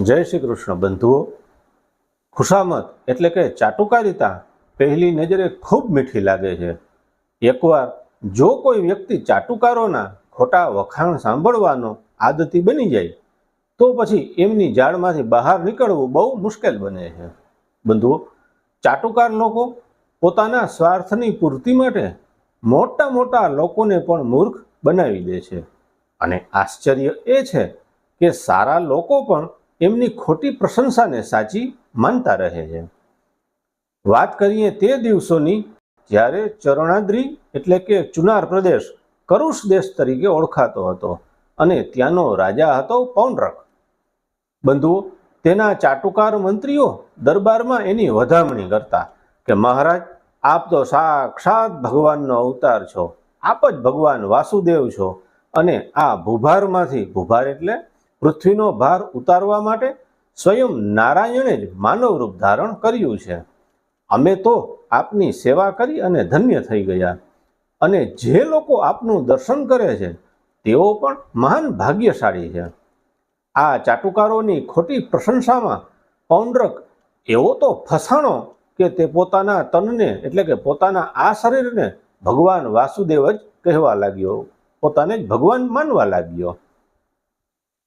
જય શ્રી કૃષ્ણ બંધુઓ. ખુશામત એટલે કે ચાટુકારિતા પહેલી નજરે ખૂબ મીઠી લાગે છે. એકવાર જો કોઈ વ્યક્તિ ચાટુકારોના ખોટા વખાણ સાંભળવાનો આદતી બની જાય, તો પછી એમની જાળમાંથી બહાર નીકળવું બહુ મુશ્કેલ બને છે. બંધુઓ, ચાટુકાર લોકો પોતાના સ્વાર્થની પૂર્તિ માટે મોટા મોટા લોકોને પણ મૂર્ખ બનાવી દે છે. અને આશ્ચર્ય એ છે કે સારા લોકો પણ એમની ખોટી પ્રશંસાને સાચી માનતા રહે છે. વાત કરીએ તે દિવસોની જ્યારે ચરણાદ્રી એટલે કે ચુનાર પ્રદેશ કરુષ દેશ તરીકે ઓળખાતો હતો અને ત્યાંનો રાજા હતો પૌનરક બંધુઓ, તેના ચાટુકાર મંત્રીઓ દરબારમાં એની વધામણી કરતા કે, મહારાજ, આપ તો સાક્ષાત ભગવાનનો અવતાર છો. આપ જ ભગવાન વાસુદેવ છો અને આ ભૂભારમાંથી ભૂભાર એટલે પૃથ્વીનો ભાર ઉતારવા માટે સ્વયં નારાયણે જ માનવ રૂપ ધારણ કર્યું છે. અમે તો આપની સેવા કરી અને ધન્ય થઈ ગયા. અને જે લોકો આપનું દર્શન કરે છે, તેઓ પણ મહાન ભાગ્યશાળી છે. આ ચાટુકારોની ખોટી પ્રશંસામાં પૌંડ્રક એવો તો ફસાણો કે તે પોતાના તનને એટલે કે પોતાના આ શરીરને ભગવાન વાસુદેવ જ કહેવા લાગ્યો. પોતાને જ ભગવાન માનવા લાગ્યો.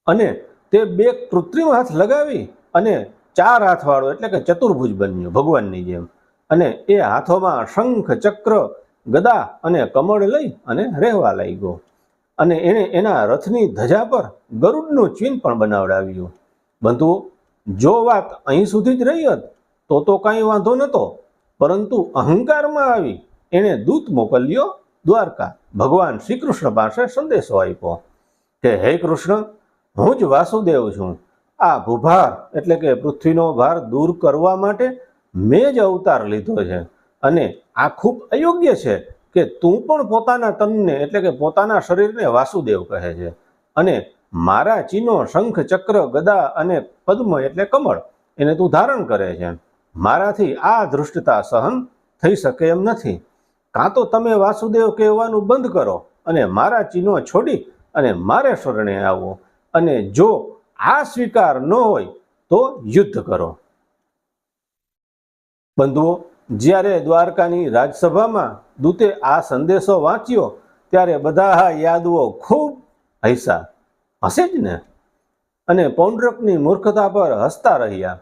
અને તે બે કૃત્રિમ હાથ લગાવી અને ચાર હાથવાળો એટલે કે ચતુર્ભુજ બન્યો, ભગવાનની જેમ. અને એ હાથોમાં શંખ, ચક્ર, ગદા અને કમળ લઈ અને રહેવા લાગ્યો. અને એણે એના રથની ધજા પર ગરુડનું ચિહ્ન પણ બનાવડાવ્યું. બંધુઓ, જો વાત અહીં સુધી જ રહી હોત, તો તો કાંઈ વાંધો નહોતો. પરંતુ અહંકારમાં આવી એણે દૂત મોકલ્યો દ્વારકા. ભગવાન શ્રી કૃષ્ણ પાસે સંદેશો આપ્યો. કે, હે કૃષ્ણ હું જ વાસુદેવ છું. આ ભૂભાર એટલે કે પૃથ્વીનો ભાર દૂર કરવા માટે મેં જ અવતાર લીધો છે. અને આ ખૂબ અયોગ્ય છે કે તું પણ પોતાના તનને એટલે કે પોતાના શરીરને વાસુદેવ કહે છે. અને મારા ચિહ્નો શંખ, ચક્ર, ગદા અને પદ્મ એટલે કમળ એને તું ધારણ કરે છે. મારાથી આ ધૃષ્ટતા સહન થઈ શકે એમ નથી. કાં તો તમે વાસુદેવ કહેવાનું બંધ કરો અને મારા ચિહ્નો છોડી અને મારે શરણે આવો. અને જો આ સ્વીકાર ન હોય તો યુદ્ધ કરો. બંધુઓ, જ્યારે દ્વારકાની રાજસભામાં દૂતે આ સંદેશો વાંચ્યો, ત્યારે બધા યાદવો ખૂબ હૈસા હશે જ ને? અને પૌંડ્રકની મૂર્ખતા પર હસતા રહ્યા.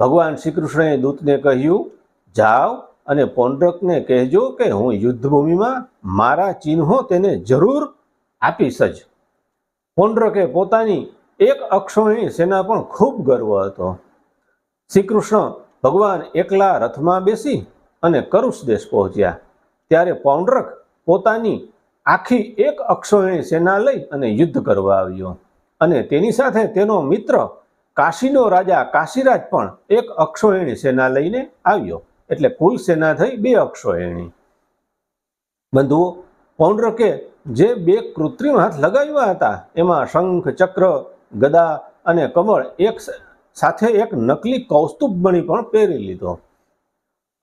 ભગવાન શ્રી કૃષ્ણએ દૂતને કહ્યું, જાઓ અને પૌંડ્રકને કહેજો કે હું યુદ્ધભૂમિમાં મારા ચિહ્નો તેને જરૂર આપીશ જ. પૌંડ્રકે પોતાની એક અક્ષોહિણી સેના પણ ખૂબ ગર્વ હતો. શ્રી કૃષ્ણ ભગવાન એકલા રથમાં બેસી અને કરુષ દેશ પહોંચ્યા. ત્યારે પૌંડ્રક પોતાની આખી એક અક્ષોહિણી સેના લઈ અને યુદ્ધ કરવા આવ્યો. અને તેની સાથે તેનો મિત્ર કાશીનો રાજા કાશીરાજ પણ એક અક્ષોહિણી સેના લઈને આવ્યો. એટલે કુલ સેના થઈ બે અક્ષોહિણી બંધુઓ, પૌંડ્રકે જે બે કૃત્રિમ હાથ લગાવ્યા હતા, એમાં શંખ, ચક્ર, ગદા અને કમળ એક સાથે એક નકલી કૌસ્તુભ મણી પણ પહેરી લીધો.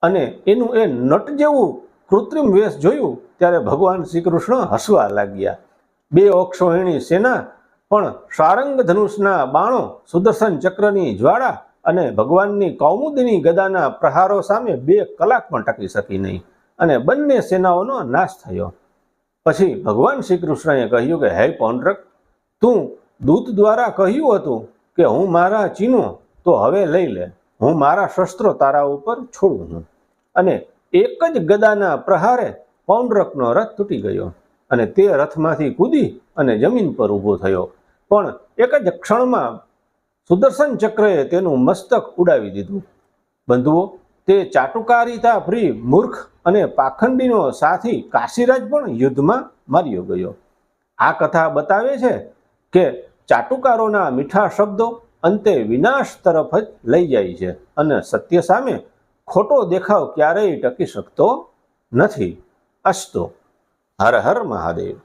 અને એનું એ નટ જેવું કૃત્રિમ વેશ જોયું, ત્યારે ભગવાન શ્રી કૃષ્ણ હસવા લાગ્યા. બે અક્ષોહિણી સેના પણ સારંગ ધનુષના બાણો, સુદર્શન ચક્રની જ્વાળા અને ભગવાનની કૌમુદની ગદાના પ્રહારો સામે બે કલાક પણ ટકી શકી નહીં. અને બંને સેનાઓનો નાશ થયો. પછી ભગવાન શ્રી કૃષ્ણએ કહ્યું કે, હે પૌંડ્રક, તું દૂત દ્વારા કહ્યું હતું કે હું મારા ચીનો તો હવે લઈ લે. હું મારા શસ્ત્રો તારા ઉપર છોડું છું. અને એક જ ગદાના પ્રહારે પૌંડ્રકનો રથ તૂટી ગયો અને તે રથમાંથી કૂદી અને જમીન પર ઊભો થયો. પણ એક જ ક્ષણમાં સુદર્શન ચક્રએ તેનું મસ્તક ઉડાવી દીધું. બંધુઓ, તે ચાટુકારિતા ફ્રી મૂર્ખ અને પાખંડીનો સાથી કાશીરાજ પણ યુદ્ધમાં માર્યો ગયો. આ કથા બતાવે છે કે ચાટુકારોના મીઠા શબ્દો અંતે વિનાશ તરફ જ લઈ જાય છે અને સત્ય સામે ખોટો દેખાવ ક્યારેય ટકી શકતો નથી. અસ્તો. હર હર મહાદેવ.